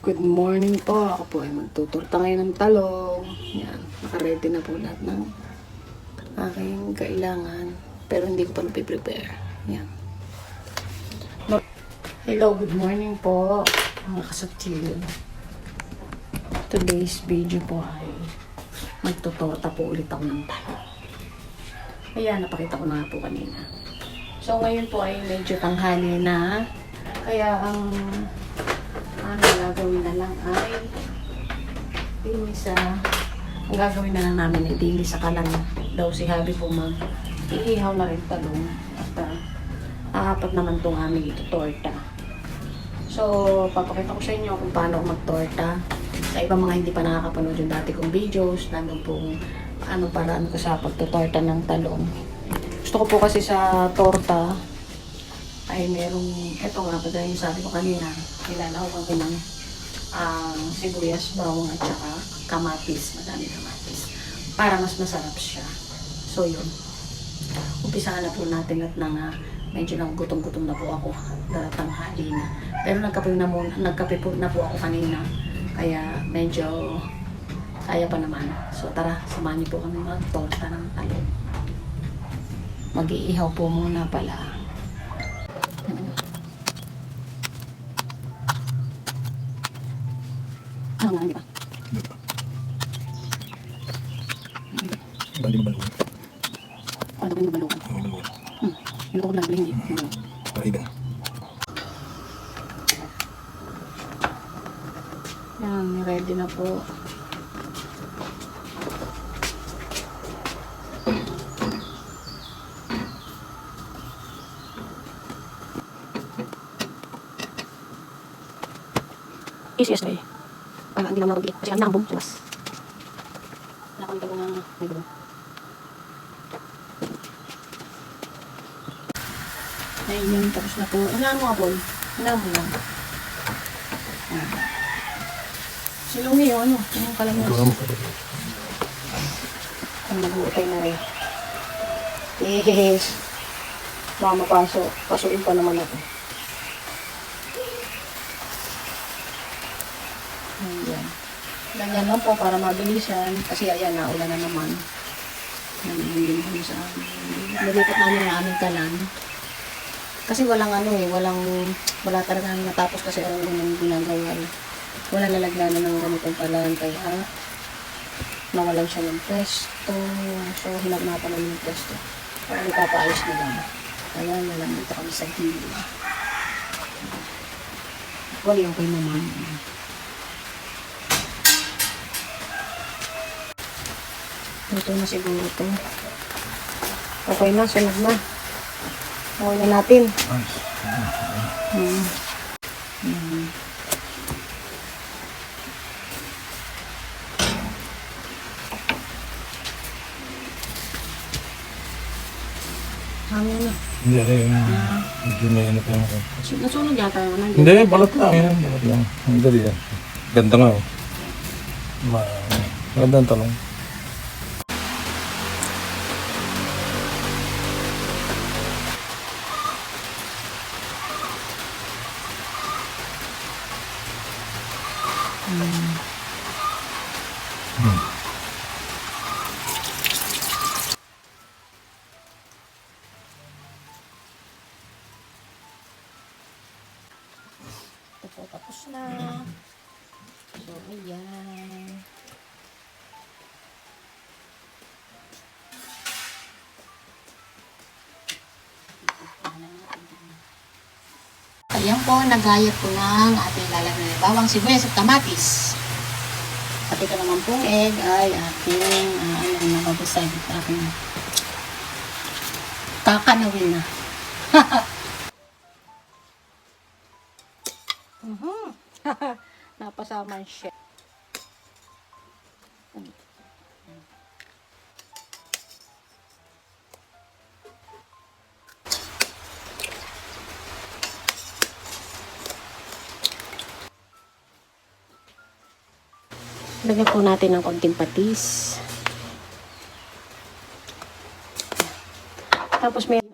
Good morning po. Ako po ay magtuturta ngayon ng talong. Yan. Nakaready na po lahat ng aking kailangan. Pero hindi ko pa napiprepare. Yan. Hello, good morning po. Mga kasatsil. Today's video po ay magtutorta po ulit ako ng talong. Ayan, napakita ko na nga po kanina. So, ngayon po ay medyo tanghali na. Kaya ang ano gagawin na lang ay dini sa ang gagawin na lang namin ay dini sa kalan daw si Habi po mag iihaw na rin talong at uh, aapat naman tong aming ito torta so papakita ko sa inyo kung paano magtorta sa ibang mga hindi pa nakakapanood yung dati kong videos nandun pong ano paraan ko sa pagtutorta ng talong gusto ko po kasi sa torta ay merong, eto nga, kagaya yung sabi ko kanina, nilalaw kami ng ang sibuyas, bawang at saka kamatis, madami kamatis, para mas masarap siya. So yun, umpisa na po natin at nang ah, medyo nang gutom-gutom na po ako, tanghali na. Pero nagkape na, muna, nagkape po na po ako kanina, kaya medyo kaya pa naman. So tara, samahan niyo po kami mag-torta ng talong. Mag-iihaw po muna pala. Ano nga, di ba? Bali mo baluan. Ano ba yung balukan? Ang baluan. Hmm. Yung ko lang hindi. Ano? Para even. Yan, ready na po. Easiest way. Para hindi naman mabigat. Kasi ang nakabong sa mas. Wala gawang na may gulong. Ayun yun, tapos na po. Ano mo Paul? Ano mo lang. Ah. Silungi yun, ano? Yung kalamas. Gawa mo. Ang nag-uutay na rin. Yes. Baka mapasok. Pasukin pa naman ako. Ayan. Ganyan lang po para mabilisan. Kasi ayan, naulan na naman. Yan, hindi naman sa amin. Nalipat namin ang aming kalan. Kasi walang ano eh, walang, wala talaga natapos kasi ang ganun ginagawa. eh. Wala lalagyanan ng ganitong kalan. Kaya, nawalan siya ng pwesto. So, hinagnapan namin yung pwesto. Kaya ipapaayos na lang. Kaya nalang dito kami sa gilid. Wali okay naman. Ito na siguro to. Okay na, sunod na. Okay na natin. Nice. Hmm. Hmm. Hindi, ano yung... Medyo may ano pa ako. Nasunog yata yun. Hindi. Balat lang. Yan, balat lang. Ang dali yan. Ganda nga oh. Ma... Talong. Ito na. So, ayan. Ayan po, nagayat ko ng ating lalagyan ng bawang sibuyas at kamatis. At ito naman pong egg ay ating, uh, ano na, babasay at aking kakanawin na. Napasama siya. Lagyan po natin ng konting patis. Tapos may...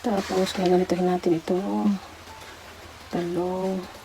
Tapos, gaganituhin natin ito. Talong.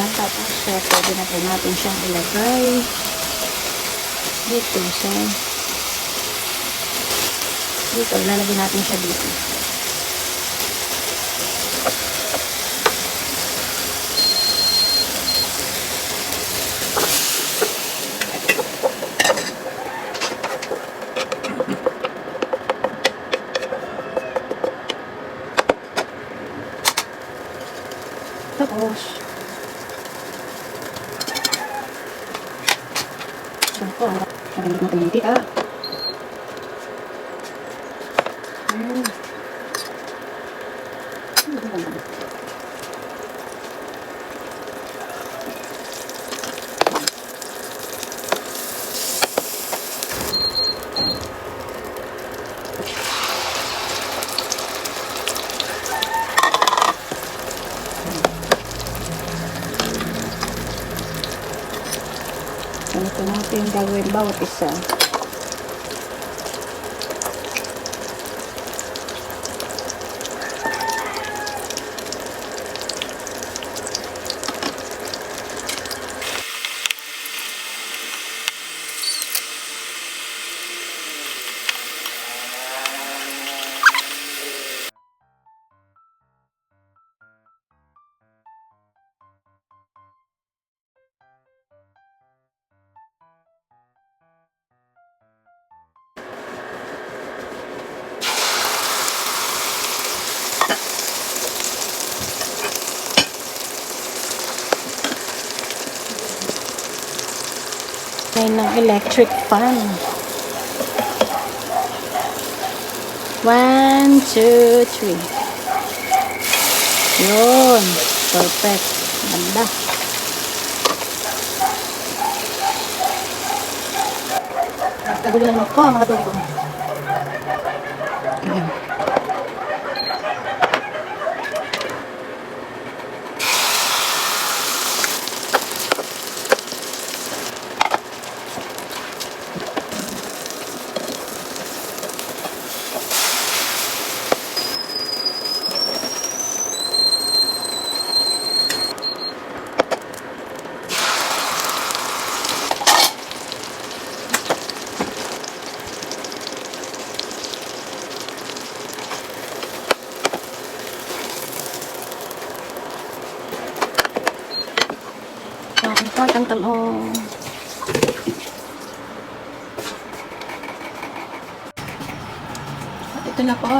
Ayan, tapos uh, pwede na po natin siyang ilagay. Dito sa dito, ilalagay natin siya dito. Tapos, Siyempre, nagandang natin yung tika. Ayan. Ganito natin gagawin bawat isa. Electric fan. One, two, three. Yun. Perfect. Ganda. Tagulo lang ako, mga tuloy. Ang ang talong.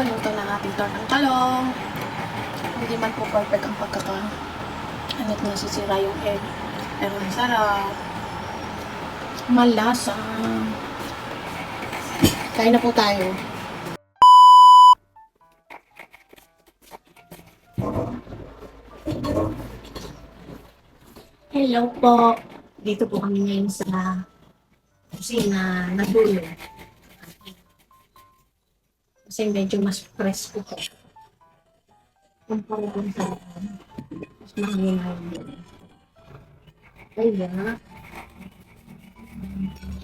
Po, luto na ang ating tortang talong. Hindi man po perfect ang pagkaka ano na sisira yung egg. Pero ang sarap. Malasa. Kain na po tayo. Hello po. Dito po kami ngayon sa kusina natulog. Kasi medyo mas presko po. Kumpara dun sa mas mahangin na yun. Kaya,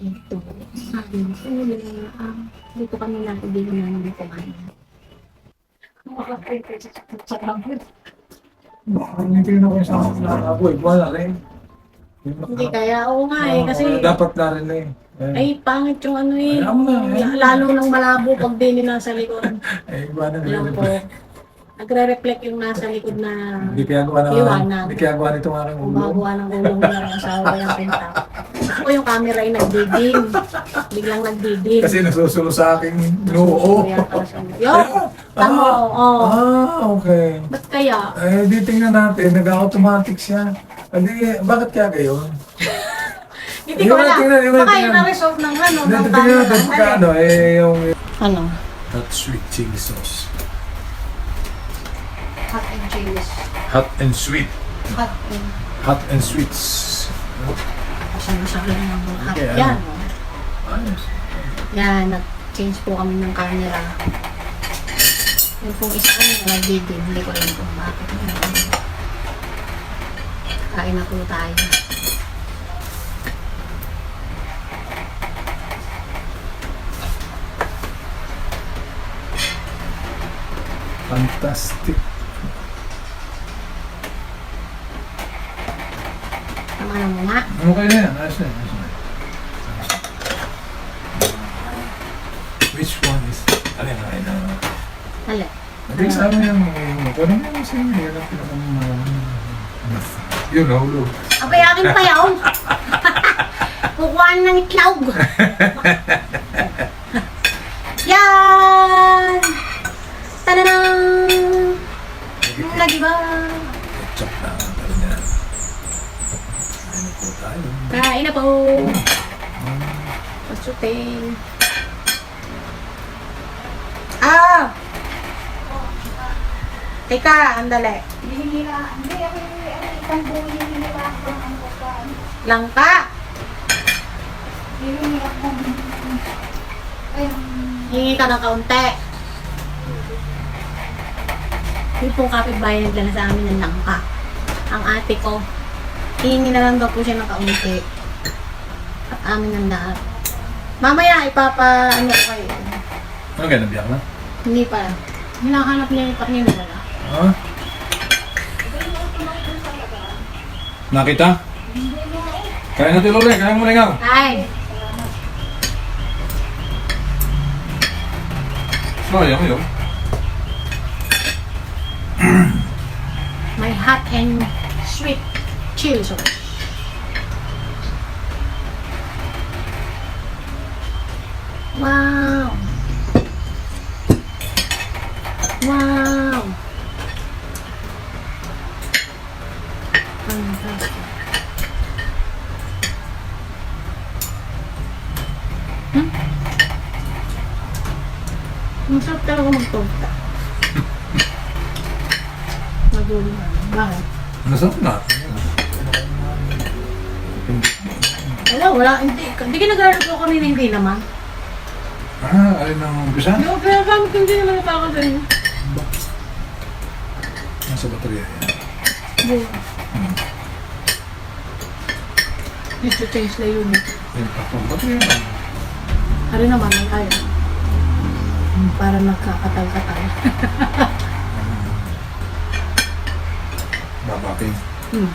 ito, sabi ng ulo, ah, dito kami natulog na ng kumain. Makakay ko sa sa Hindi ko na kayo sa boy. Wala rin. Hindi kaya, oo nga eh, kasi dapat na rin eh. Eh, ay pangit yung ano eh. Alam mo na, eh. La- Lalo nang malabo pag di nasa likod. eh, iba na Alam ko. Nagre-reflect yung nasa likod na Hindi kaya gawa na, Iwanan. hindi kaya gawa nito aking ulo. gumagawa ng gulong ng asawa yung pinta. Ako yung camera ay nagdidim. Biglang nagdidim. Kasi nasusulo sa aking noo. Yo! Tamo, oh. Ah, okay. Ba't kaya? Eh, di tingnan natin, nag-automatic siya. Hindi, bakit kaya gayon? Hindi ko Yung alam. tingnan, yung Baka tingnan. yung na-resolve ng ano, Hindi, ng tingnan natin camera. pagka ano, eh, yung... Ano? Hot sweet chili sauce. Hot and chilies. Hot and sweet. Hot and... Hot and sweets. Kasama-sama ng mga hot. Okay, ano? Yan. oh. Ayos. Yan, nag-change po kami ng camera. Yung pong isa na nagdidim, hindi ko rin kung bakit. Kain na po tayo. Fantastic. Tama na muna. Okay na yan. Ayos na yan. Hindi, sa amin yan. Kung ano yan sa inyo, yan ang pinakang... Yun, nahulog. Abay, akin pa yun. Kukuha ng itlog. Yan! Tananang! Na, diba? Ketchup na. Ano yan? Ano po tayo? Kain na po. Pasutin. Ah! Teka, andali. Langka! Hingi ka ng kaunti. Yung pong kapitbahay nagdala sa amin ng langka. Ang ate ko, hingi na lang daw po siya ng kaunti. At amin ng lahat. Mamaya, ipapa, ano ko kayo. Ano kaya nabiyak na? Hindi pa. Hinahanap niya yung pakinggan wala. Ha? Nakita? Kaya natin Lore, kaya mo na ikaw. Ay! Sayang yun. My hot and sweet chili sauce. Wow! Wow! Talaga magtorta. Magulo na. Bakit? Nasaan na? Wala, wala. Hindi, hindi ka naglalaro kami na hindi naman. Ah, alin ang umpisa? Hindi ko pinagamit hindi naman natakot rin. Nasa baterya yan. Hindi. Gusto change na yun. eh. Yung takong baterya na. Ano naman kaya? Para magkakatal-katal. Babaking. Hmm.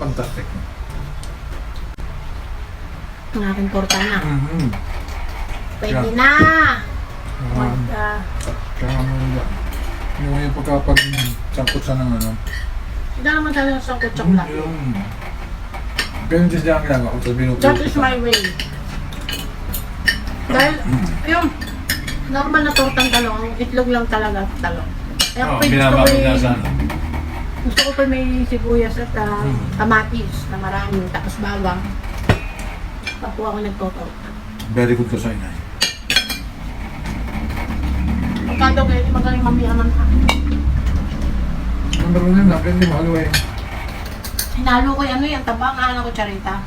Fantastic. Ang aking torta na. Mm-hmm. Pwede Yeah. na! Um, Mag, ah, kaya ano yun. Yung yung pagkapag sangkot sa ng ano. Hindi naman tayo sa sangkot chocolate. Yung... Ganun din siya ang ginagawa ko. Sabihin ko. That is my way. Dahil, yung normal na tortang talong, itlog lang talaga talong. Kaya Oh, oh, gusto ko binabakit yung, na sa ano. gusto ko pa may sibuyas at ah, Hmm. kamatis na marami, tapos bawang. Papo ako nagtotorta. Very good ka sa inay. Pagkado kayo, magaling mamiyaman ka. Number one yun, napin di mahalo eh. Hinalo ko yung ano yung tabang, ano ko charita.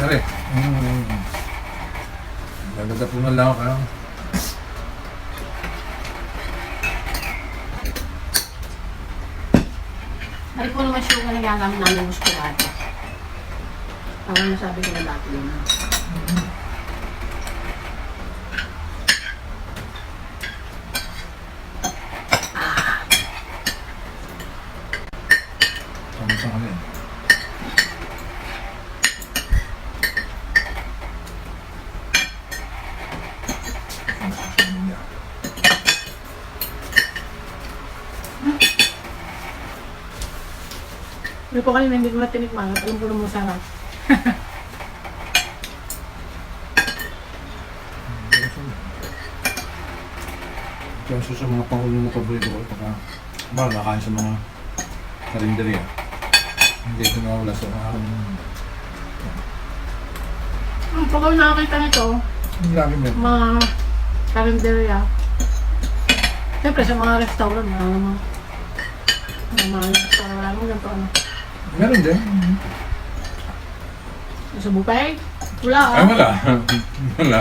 Yari. Mm. Nagagapunan lang ako. Ari po naman sugar na gagamit namin muskulado. Ang nasabi ko na dati yun. Hindi ko kanina, hindi ko na tinikman. At alam ko na masarap. Kaso sa mga pangulo na paborito ko, pagka ba, nakain sa mga karinderya. Hindi ito nawala sa mga Hmm, pag ako nakakita nito, Ang laki mo. mga karinderya. Siyempre sa mga restaurant, mga mga mga mga restaurant mo ganito ano. Meron din. Sa buffet, wala Ay, ah. wala. wala.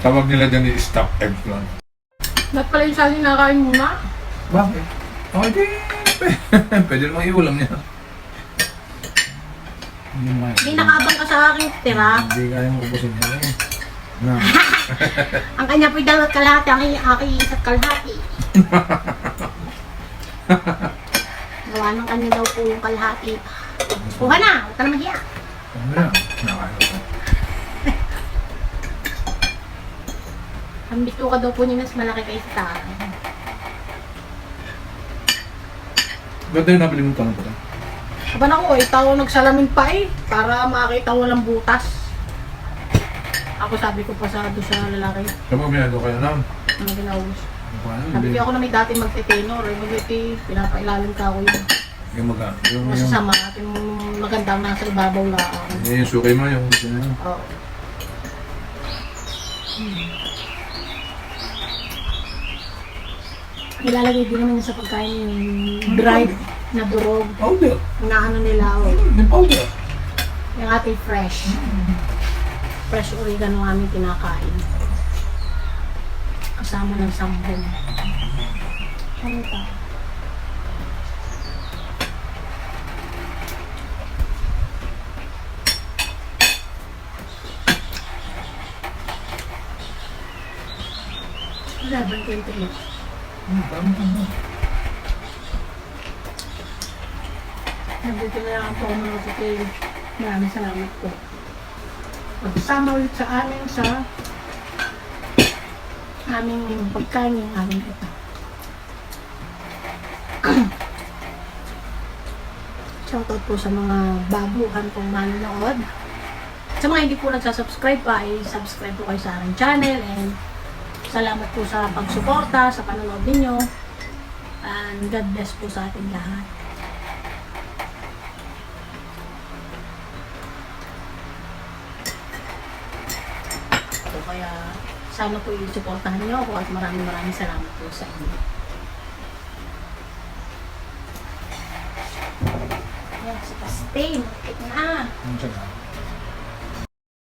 Tawag nila dyan ni stop egg lang. Ba't pala yung saging nakain muna? Bakit? Okay, di. Pwede namang iulam niya. Hindi nakabang ka sa aking tira. Hindi kaya mo ubusin niya. eh. Na. Ang kanya po'y dalawat kalahati, ang aking isa't kalahati. Gawa ng kanya daw po yung kalahati. Kuha na, huwag ka na mahiya. Ano na? Nakain ko. Ang bito ka daw po niya mas malaki kaysa sa akin. Ganda yung nabili mong tanong ko. Aba na ko, tao nagsalamin pa eh, para makita walang butas. Ako sabi ko pa sa doon sa lalaki, Sabi mo, binado kayo na. ano. Ano pa ano? Sabi ko ako na may dati magte-tenor, eh, magte pinapailalim ka ako yun. Yung maga. Yung, yung, Masasama at yung magandang nasa ibabaw lang. yung, yung sukay mo, yung gusto niya. Oo. Nilalagay din naman yun sa pagkain yung dried na durog. Powder. Na ano nila, oh. Yung powder. yung ating fresh. Fresh oregano ang aming kinakain. Kasama ng sambong. Ano ito? Wala ba yung tinik? Hmm, tama tama. Nandito na lang ako mga kapatid. Maraming salamat po. Pagsama ulit sa amin sa aming pagkain yung aming ito. Shoutout po sa mga baguhan pong manonood. Sa mga hindi po nagsasubscribe pa, ay subscribe po kayo sa aking channel and salamat po sa pagsuporta, sa panonood ninyo. And God bless po sa ating lahat. Sana po i-supportahan niyo ako at maraming maraming salamat po sa inyo. Ayan, si Pastel, malapit na. Na.